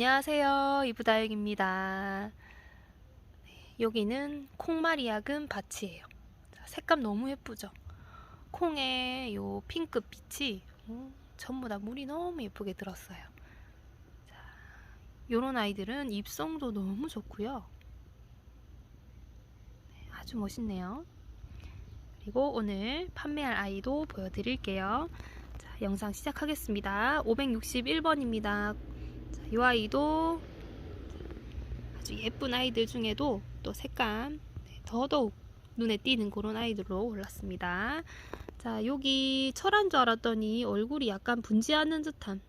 안녕하세요. 이브다육입니다. 네, 여기는 콩마리아금 밭이에요. 자, 색감 너무 예쁘죠? 콩에 요 핑크 빛이 어, 전부 다 물이 너무 예쁘게 들었어요. 자, 요런 아이들은 입성도 너무 좋고요. 네, 아주 멋있네요. 그리고 오늘 판매할 아이도 보여드릴게요. 자, 영상 시작하겠습니다. 561번입니다. 자, 이 아이도 아주 예쁜 아이들 중에도 또 색감 네, 더더욱 눈에 띄는 그런 아이들로 골랐습니다. 자, 여기 철한 줄 알았더니 얼굴이 약간 분지하는 듯한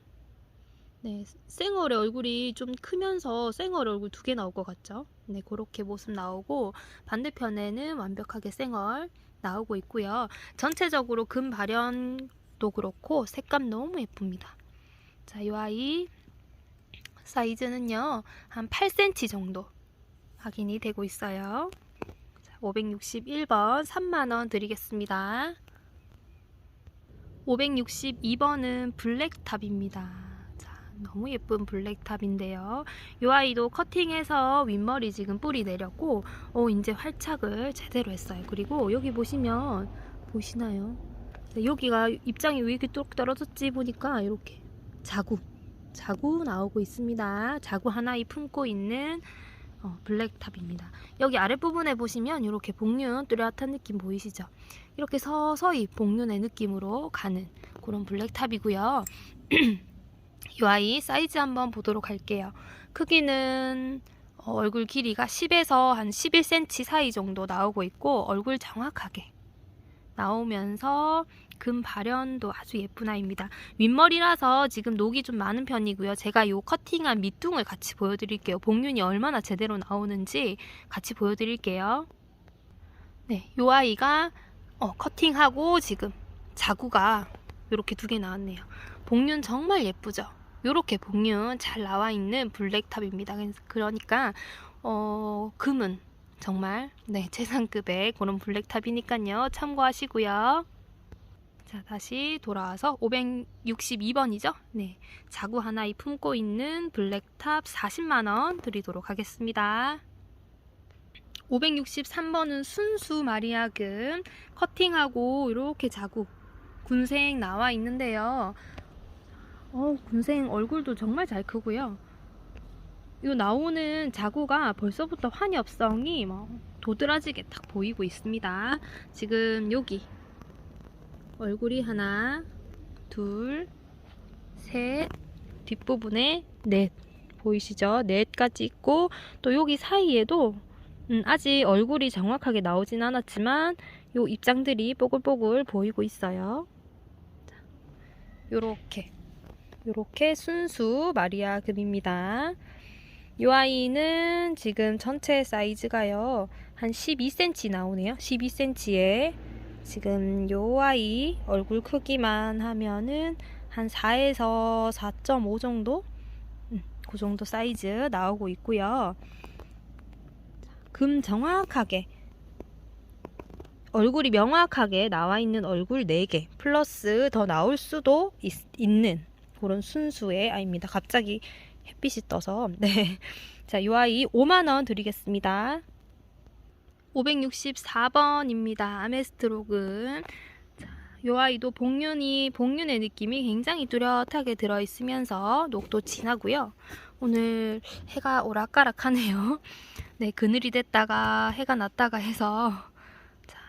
네, 생얼의 얼굴이 좀 크면서 생얼 얼굴 두 개 나올 것 같죠? 네, 그렇게 모습 나오고 반대편에는 완벽하게 생얼 나오고 있고요. 전체적으로 금 발현도 그렇고 색감 너무 예쁩니다. 자, 이 아이 사이즈는요, 한 8cm 정도 확인이 되고 있어요. 자, 561번 3만원 드리겠습니다. 562번은 블랙탑입니다. 자, 너무 예쁜 블랙탑인데요. 이 아이도 커팅해서 윗머리 지금 뿌리 내렸고, 어, 이제 활착을 제대로 했어요. 그리고 여기 보시면, 보시나요? 네, 여기가 입장이 왜 이렇게 뚝 떨어졌지 보니까 이렇게 자국 자구 나오고 있습니다. 자구 하나에 품고 있는 어, 블랙탑입니다. 여기 아랫부분에 보시면 이렇게 복륜 뚜렷한 느낌 보이시죠? 이렇게 서서히 복륜의 느낌으로 가는 그런 블랙탑이고요. 이 아이 사이즈 한번 보도록 할게요. 크기는 어, 얼굴 길이가 10에서 한 11cm 사이 정도 나오고 있고 얼굴 정확하게 나오면서 금 발현도 아주 예쁜 아이입니다. 윗머리라서 지금 녹이 좀 많은 편이고요. 제가 이 커팅한 밑둥을 같이 보여드릴게요. 복륜이 얼마나 제대로 나오는지 같이 보여드릴게요. 네, 이 아이가 어, 커팅하고 지금 자구가 이렇게 두 개 나왔네요. 복륜 정말 예쁘죠? 이렇게 복륜 잘 나와 있는 블랙탑입니다. 그러니까 어, 금은 정말 네 최상급의 그런 블랙탑이니까요. 참고하시고요. 자, 다시 돌아와서 562번이죠? 네. 자구 하나에 품고 있는 블랙탑 40만원 드리도록 하겠습니다. 563번은 순수 마리아금 커팅하고 이렇게 자구 군생 나와 있는데요. 어, 군생 얼굴도 정말 잘 크고요. 이 나오는 자구가 벌써부터 환엽성이 뭐 도드라지게 딱 보이고 있습니다. 지금 여기 얼굴이 하나, 둘, 셋, 뒷부분에 넷 보이시죠? 넷까지 있고 또 여기 사이에도 음, 아직 얼굴이 정확하게 나오진 않았지만 요 입장들이 뽀글뽀글 보이고 있어요. 자, 요렇게 요렇게 순수 마리아 금입니다. 이 아이는 지금 전체 사이즈가요 한 12cm 나오네요 12cm에 지금 요 아이 얼굴 크기만 하면은 한 4에서 4.5 정도 음, 그 정도 사이즈 나오고 있고요 금 정확하게 얼굴이 명확하게 나와 있는 얼굴 4개 플러스 더 나올 수도 있, 있는 그런 순수의 아이입니다 갑자기 햇빛이 떠서 네. 자, 요 아이 5만 원 드리겠습니다. 564번입니다. 아메스트록은 자, 요 아이도 복륜이 복륜의 느낌이 굉장히 뚜렷하게 들어 있으면서 녹도 진하고요. 오늘 해가 오락가락하네요. 네, 그늘이 됐다가 해가 났다가 해서 자,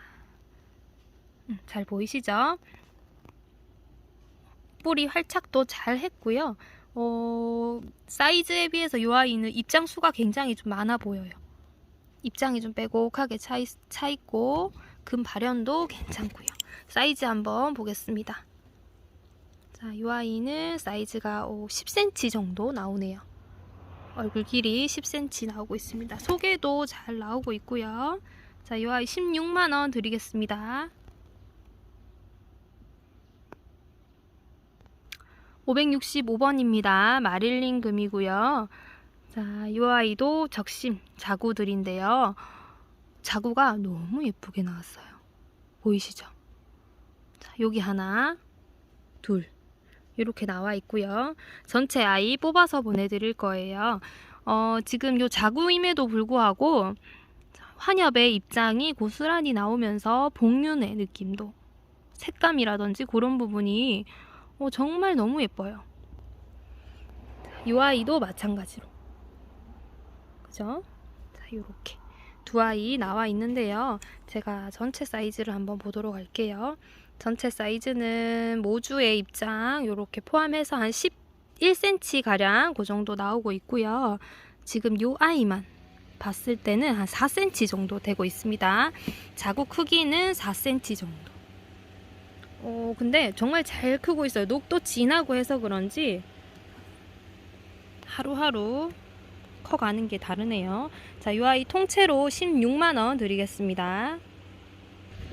음, 잘 보이시죠? 뿌리 활착도 잘 했고요. 어, 사이즈에 비해서 이 아이는 입장 수가 굉장히 좀 많아 보여요. 입장이 좀 빼곡하게 차, 있, 차 있고 금 발현도 괜찮고요. 사이즈 한번 보겠습니다. 자, 이 아이는 사이즈가 10cm 정도 나오네요. 얼굴 길이 10cm 나오고 있습니다. 속에도 잘 나오고 있고요. 자, 이 아이 16만원 드리겠습니다. 565번입니다. 마릴린 금이고요. 자, 이 아이도 적심 자구들인데요. 자구가 너무 예쁘게 나왔어요. 보이시죠? 자, 여기 하나, 둘, 이렇게 나와 있고요. 전체 아이 뽑아서 보내드릴 거예요. 어, 지금 요 자구임에도 불구하고 환엽의 입장이 고스란히 나오면서 복륜의 느낌도 색감이라든지 그런 부분이 어, 정말 너무 예뻐요. 이 아이도 마찬가지로 그죠? 자, 요렇게 두 아이 나와 있는데요. 제가 전체 사이즈를 한번 보도록 할게요. 전체 사이즈는 모주의 입장 요렇게 포함해서 한 11cm 가량 그 정도 나오고 있고요. 지금 요 아이만 봤을 때는 한 4cm 정도 되고 있습니다. 자구 크기는 4cm 정도. 어, 근데 정말 잘 크고 있어요. 녹도 진하고 해서 그런지 하루하루 커가는 게 다르네요. 자, 이 아이 통째로 16만원 드리겠습니다.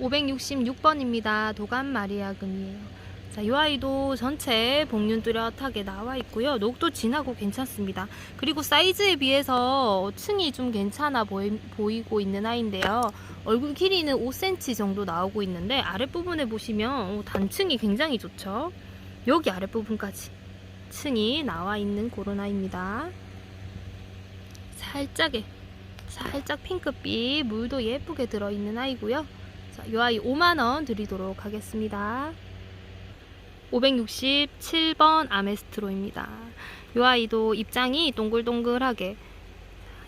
566번입니다. 도감 마리아금이에요. 자, 이 아이도 전체 복륜 뚜렷하게 나와 있고요. 녹도 진하고 괜찮습니다. 그리고 사이즈에 비해서 층이 좀 괜찮아 보이, 보이고 있는 아이인데요. 얼굴 길이는 5cm 정도 나오고 있는데 아랫부분에 보시면 어, 단층이 굉장히 좋죠. 여기 아랫부분까지 층이 나와 있는 아이입니다. 살짝에 살짝 핑크빛 물도 예쁘게 들어있는 아이고요. 자, 이 아이 5만원 드리도록 하겠습니다. 567번 아메스트로입니다. 이 아이도 입장이 동글동글하게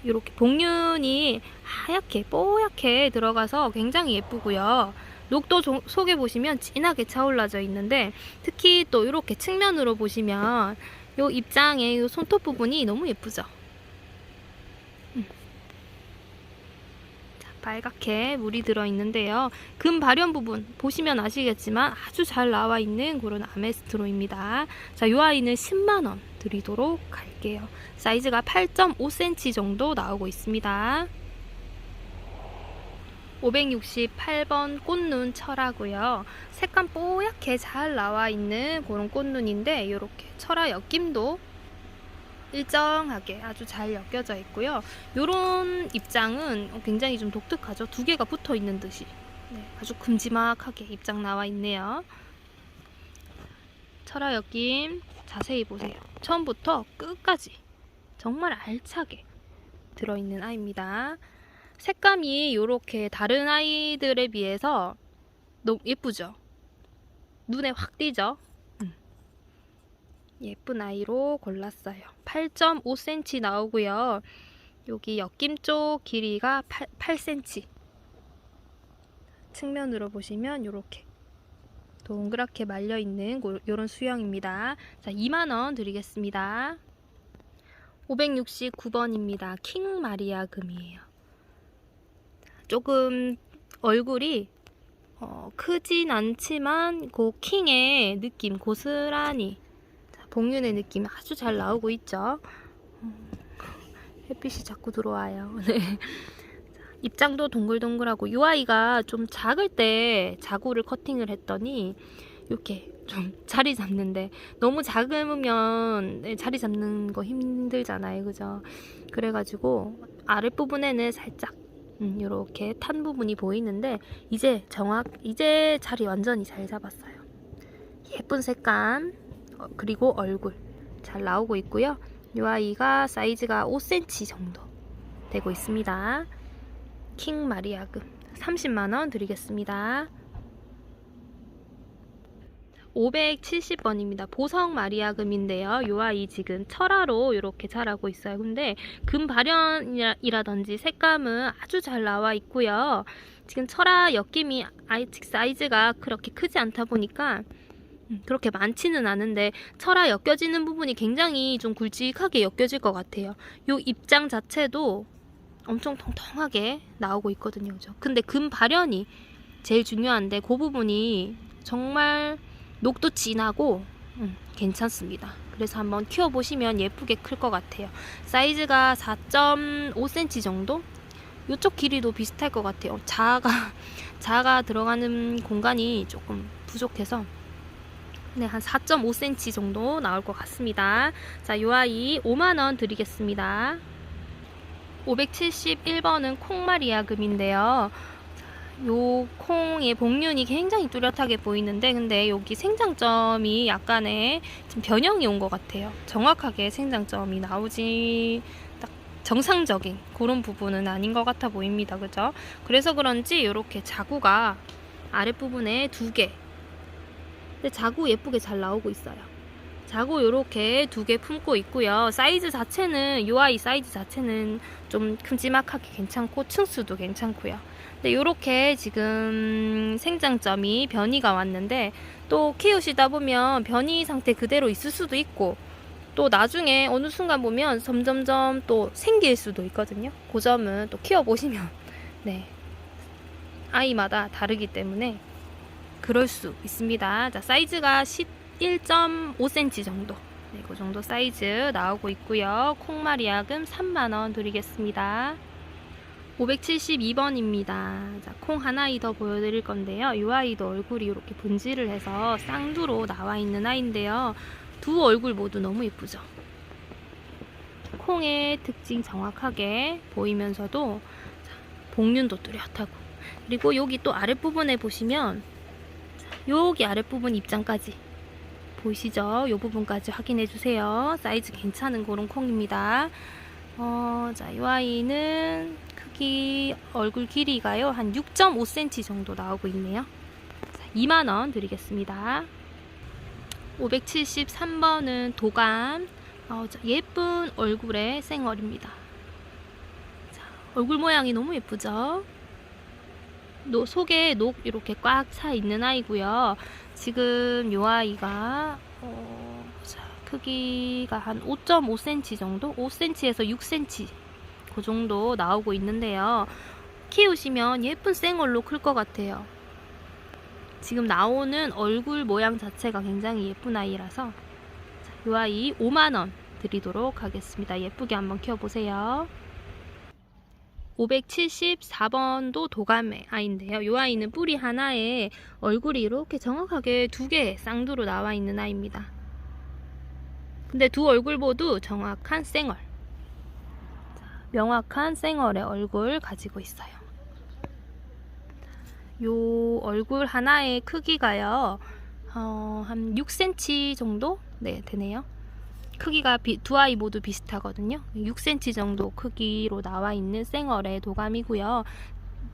이렇게 복륜이 하얗게 뽀얗게 들어가서 굉장히 예쁘고요. 녹도 조- 속에 보시면 진하게 차올라져 있는데 특히 또 이렇게 측면으로 보시면 이 입장의 이 손톱 부분이 너무 예쁘죠. 자, 빨갛게 물이 들어 있는데요. 금 발현 부분 보시면 아시겠지만 아주 잘 나와 있는 그런 아메스트로입니다. 자, 이 아이는 10만 원 드리도록 할게요. 사이즈가 8.5cm 정도 나오고 있습니다. 568번 꽃눈 철하고요. 색감 뽀얗게 잘 나와 있는 그런 꽃눈인데 이렇게 철화 엮임도 일정하게 아주 잘 엮여져 있고요. 이런 입장은 굉장히 좀 독특하죠. 두 개가 붙어 있는 듯이 네, 아주 큼지막하게 입장 나와 있네요. 철화 엮임 자세히 보세요. 처음부터 끝까지 정말 알차게 들어있는 아이입니다. 색감이 이렇게 다른 아이들에 비해서 너무 예쁘죠? 눈에 확 띄죠? 음. 예쁜 아이로 골랐어요. 8.5cm 나오고요. 여기 엮임 쪽 길이가 8, 8cm. 측면으로 보시면 이렇게 동그랗게 말려 있는 이런 수영입니다. 자, 2만 원 드리겠습니다. 569번입니다. 킹 마리아 금이에요. 조금 얼굴이 어, 크진 않지만 그 킹의 느낌 고스란히 자, 복륜의 느낌 아주 잘 나오고 있죠. 음, 햇빛이 자꾸 들어와요. 네. 자, 입장도 동글동글하고 이 아이가 좀 작을 때 자구를 커팅을 했더니 이렇게 좀 자리 잡는데 너무 작으면 네, 자리 잡는 거 힘들잖아요, 그죠? 그래가지고 아랫부분에는 살짝 음, 이렇게 탄 부분이 보이는데 이제 정확 이제 자리 완전히 잘 잡았어요. 예쁜 색감 어, 그리고 얼굴 잘 나오고 있고요. 이 아이가 사이즈가 5cm 정도 되고 있습니다. 킹 마리아금 30만 원 드리겠습니다. 570번입니다. 보성 마리아금인데요. 이 아이 지금 철화로 이렇게 자라고 있어요. 근데 금 발현이라든지 색감은 아주 잘 나와 있고요. 지금 철화 엮임이 아이측 사이즈가 그렇게 크지 않다 보니까 음, 그렇게 많지는 않은데 철화 엮여지는 부분이 굉장히 좀 굵직하게 엮여질 것 같아요. 이 입장 자체도 엄청 통통하게 나오고 있거든요. 그죠? 근데 금 발현이 제일 중요한데 그 부분이 정말 녹도 진하고 음, 괜찮습니다. 그래서 한번 키워보시면 예쁘게 클 것 같아요. 사이즈가 4.5cm 정도? 이쪽 길이도 비슷할 것 같아요. 자가 자가 들어가는 공간이 조금 부족해서 네, 한 4.5cm 정도 나올 것 같습니다. 자, 이 아이 5만원 드리겠습니다. 571번은 콩마리아금인데요. 요 콩의 복륜이 굉장히 뚜렷하게 보이는데 근데 여기 생장점이 약간의 좀 변형이 온 것 같아요. 정확하게 생장점이 나오지 딱 정상적인 그런 부분은 아닌 것 같아 보입니다. 그죠? 그래서 그런지 이렇게 자구가 아랫부분에 두 개. 근데 자구 예쁘게 잘 나오고 있어요. 자구 이렇게 두 개 품고 있고요. 사이즈 자체는 요 아이 사이즈 자체는 좀 큼지막하게 괜찮고 층수도 괜찮고요. 근데 이렇게 지금 생장점이 변이가 왔는데 또 키우시다 보면 변이 상태 그대로 있을 수도 있고 또 나중에 어느 순간 보면 점점점 또 생길 수도 있거든요. 그 점은 또 키워보시면 네 아이마다 다르기 때문에 그럴 수 있습니다. 자 사이즈가 11.5cm 정도 네, 그 정도 사이즈 나오고 있고요. 콩마리아금 3만원 드리겠습니다. 572번입니다. 자, 콩 하나 더 보여드릴 건데요. 이 아이도 얼굴이 이렇게 분질을 해서 쌍두로 나와 있는 아이인데요. 두 얼굴 모두 너무 예쁘죠? 콩의 특징 정확하게 보이면서도 자, 복륜도 뚜렷하고 그리고 여기 또 아랫부분에 보시면 자, 여기 아랫부분 입장까지 보이시죠? 이 부분까지 확인해 주세요. 사이즈 괜찮은 그런 콩입니다. 어, 자, 이 아이는 크기 얼굴 길이가요 한 6.5cm 정도 나오고 있네요. 자, 2만 원 드리겠습니다. 573번은 도감 어, 자, 예쁜 얼굴의 생얼입니다. 자, 얼굴 모양이 너무 예쁘죠? 노, 속에 녹 이렇게 꽉 차 있는 아이고요. 지금 요 아이가 어, 자, 크기가 한 5.5cm 정도, 5cm에서 6cm 그 정도 나오고 있는데요. 키우시면 예쁜 생얼로 클 것 같아요. 지금 나오는 얼굴 모양 자체가 굉장히 예쁜 아이라서 자, 이 아이 5만 원 드리도록 하겠습니다. 예쁘게 한번 키워보세요. 574번도 도감의 아이인데요. 이 아이는 뿌리 하나에 얼굴이 이렇게 정확하게 두 개 쌍두로 나와 있는 아이입니다. 근데 두 얼굴 모두 정확한 생얼. 명확한 생얼의 얼굴 가지고 있어요. 요 얼굴 하나의 크기가요, 어, 한 6cm 정도? 네, 되네요. 크기가 비, 두 아이 모두 비슷하거든요. 6cm 정도 크기로 나와 있는 생얼의 도감이고요.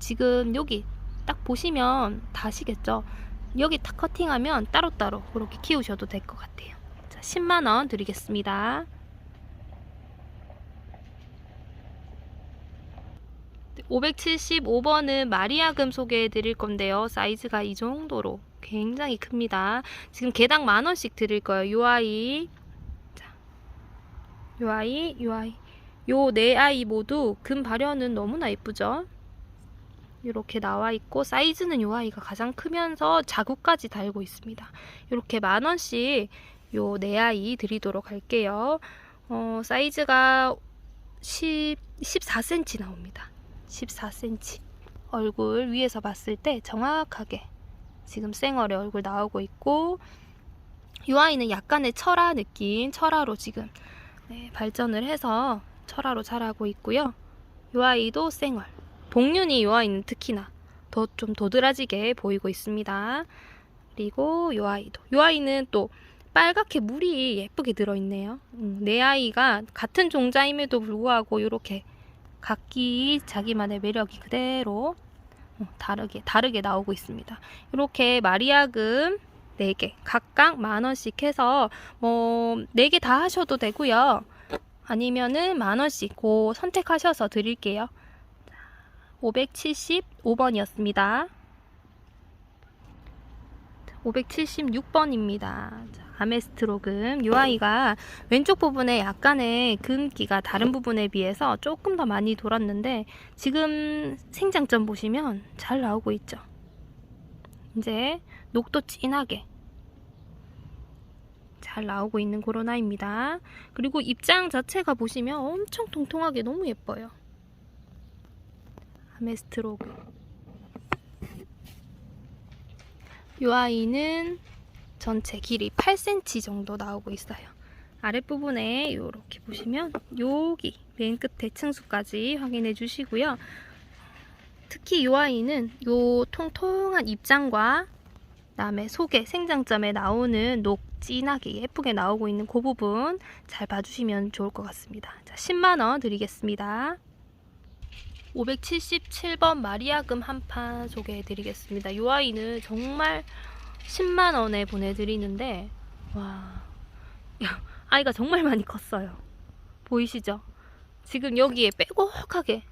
지금 여기 딱 보시면 다 아시겠죠? 여기 딱 커팅하면 따로따로 그렇게 키우셔도 될 것 같아요. 자, 10만원 드리겠습니다. 575번은 마리아금 소개해 드릴 건데요. 사이즈가 이 정도로 굉장히 큽니다. 지금 개당 만 원씩 드릴 거예요. 요 아이. 자. 요 아이, 요 아이. 요 네 아이 모두 금 발현은 너무나 예쁘죠? 이렇게 나와 있고 사이즈는 요 아이가 가장 크면서 자국까지 달고 있습니다. 이렇게 만 원씩 요 네 아이 드리도록 할게요. 어, 사이즈가 10, 14cm 나옵니다. 14cm. 얼굴 위에서 봤을 때 정확하게 지금 생얼의 얼굴 나오고 있고 이 아이는 약간의 철화 느낌, 철화로 지금 네, 발전을 해서 철화로 자라고 있고요. 이 아이도 생얼. 복륜이 이 아이는 특히나 더 좀 도드라지게 보이고 있습니다. 그리고 이 아이도. 이 아이는 또 빨갛게 물이 예쁘게 들어있네요. 음, 내 아이가 같은 종자임에도 불구하고 이렇게 각기 자기만의 매력이 그대로 어, 다르게 다르게 나오고 있습니다. 이렇게 마리아금 4개 각각 만 원씩 해서 뭐 4개 다 하셔도 되고요. 아니면은 만 원씩 고 선택하셔서 드릴게요. 575번이었습니다. 576번입니다. 아메스트로금 이 아이가 왼쪽 부분에 약간의 금기가 다른 부분에 비해서 조금 더 많이 돌았는데 지금 생장점 보시면 잘 나오고 있죠. 이제 녹도 진하게 잘 나오고 있는 아이입니다. 그리고 입장 자체가 보시면 엄청 통통하게 너무 예뻐요. 아메스트로금 이 아이는 전체 길이 8cm 정도 나오고 있어요. 아랫부분에 이렇게 보시면 여기 맨 끝에 층수까지 확인해 주시고요. 특히 이 아이는 요 통통한 입장과 그다음에 속에 생장점에 나오는 녹 진하게 예쁘게 나오고 있는 그 부분 잘 봐주시면 좋을 것 같습니다. 자, 10만 원 드리겠습니다. 577번 마리아금 한 판 소개해 드리겠습니다. 이 아이는 정말 10만 원에 보내드리는데 와 야, 아이가 정말 많이 컸어요. 보이시죠? 지금 여기에 빼곡하게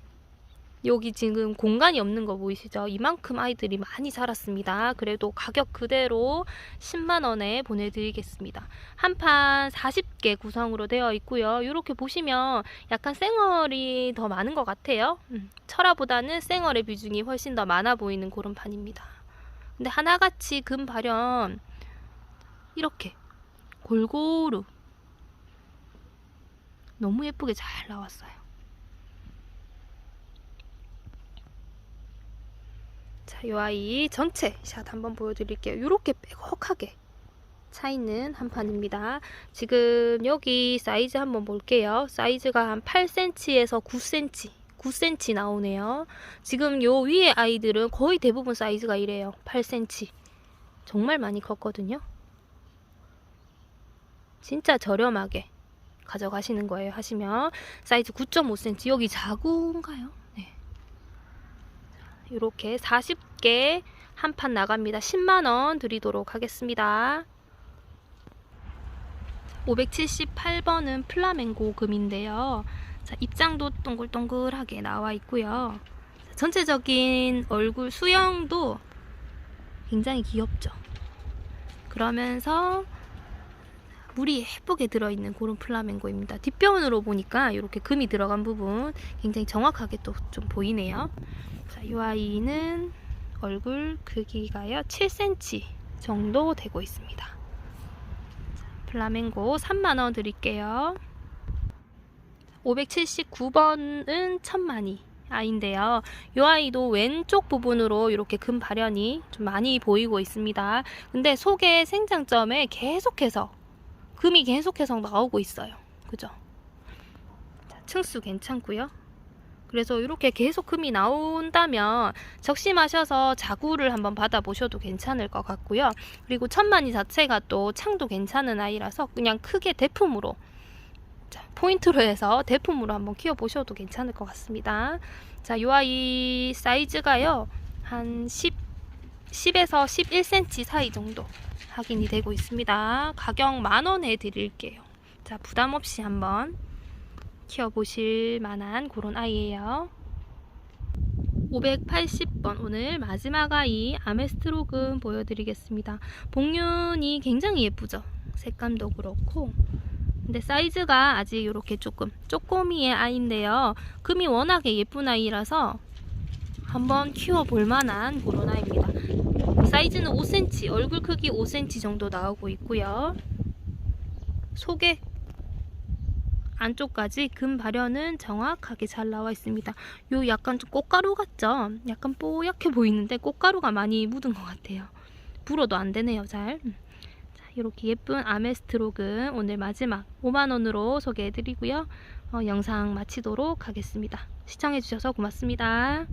여기 지금 공간이 없는 거 보이시죠? 이만큼 아이들이 많이 자랐습니다. 그래도 가격 그대로 10만 원에 보내드리겠습니다. 한 판 40개 구성으로 되어 있고요. 이렇게 보시면 약간 쌩얼이 더 많은 것 같아요. 음, 철화보다는 쌩얼의 비중이 훨씬 더 많아 보이는 그런 판입니다. 근데 하나같이 금 발현 이렇게 골고루 너무 예쁘게 잘 나왔어요. 이 아이 전체 샷 한번 보여드릴게요. 이렇게 빼곡하게 차 있는 한 판입니다. 지금 여기 사이즈 한번 볼게요. 사이즈가 한 8cm에서 9cm, 9cm 나오네요. 지금 요 위에 아이들은 거의 대부분 사이즈가 이래요. 8cm. 정말 많이 컸거든요. 진짜 저렴하게 가져가시는 거예요. 하시면 사이즈 9.5cm 여기 자구인가요? 네. 이렇게 40 개한판 나갑니다. 10만 원 드리도록 하겠습니다. 578번은 플라멩고 금인데요. 자, 입장도 동글동글하게 나와 있고요. 자, 전체적인 얼굴 수영도 굉장히 귀엽죠. 그러면서 물이 예쁘게 들어있는 그런 플라멩고입니다. 뒷변으로 보니까 이렇게 금이 들어간 부분 굉장히 정확하게 또 좀 보이네요. 자, 이 아이는 얼굴 크기가요 7cm 정도 되고 있습니다. 자, 플라멩고 3만원 드릴게요. 579번은 천만이 아이인데요. 이 아이도 왼쪽 부분으로 이렇게 금 발현이 좀 많이 보이고 있습니다. 근데 속에 생장점에 계속해서 금이 계속해서 나오고 있어요. 그죠? 자, 층수 괜찮고요. 그래서 이렇게 계속 금이 나온다면 적심하셔서 자구를 한번 받아보셔도 괜찮을 것 같고요. 그리고 천만이 자체가 또 창도 괜찮은 아이라서 그냥 크게 대품으로 자, 포인트로 해서 대품으로 한번 키워보셔도 괜찮을 것 같습니다. 자, 이 아이 사이즈가요. 한 10, 10에서 11cm 사이 정도 확인이 되고 있습니다. 가격 만원에 드릴게요. 자, 부담 없이 한번 키워보실 만한 그런 아이예요. 580번 오늘 마지막 아이 아메스트로금 보여드리겠습니다. 복륜이 굉장히 예쁘죠? 색감도 그렇고 근데 사이즈가 아직 이렇게 조금 쪼꼬미의 아이인데요. 금이 워낙에 예쁜 아이라서 한번 키워볼 만한 그런 아이입니다. 사이즈는 5cm, 얼굴 크기 5cm 정도 나오고 있고요. 속에 안쪽까지 금 발현은 정확하게 잘 나와 있습니다. 요 약간 좀 꽃가루 같죠? 약간 뽀얗게 보이는데 꽃가루가 많이 묻은 것 같아요. 불어도 안 되네요, 잘. 음. 자, 이렇게 예쁜 아메스트로금 오늘 마지막 5만원으로 소개해드리고요. 어, 영상 마치도록 하겠습니다. 시청해주셔서 고맙습니다.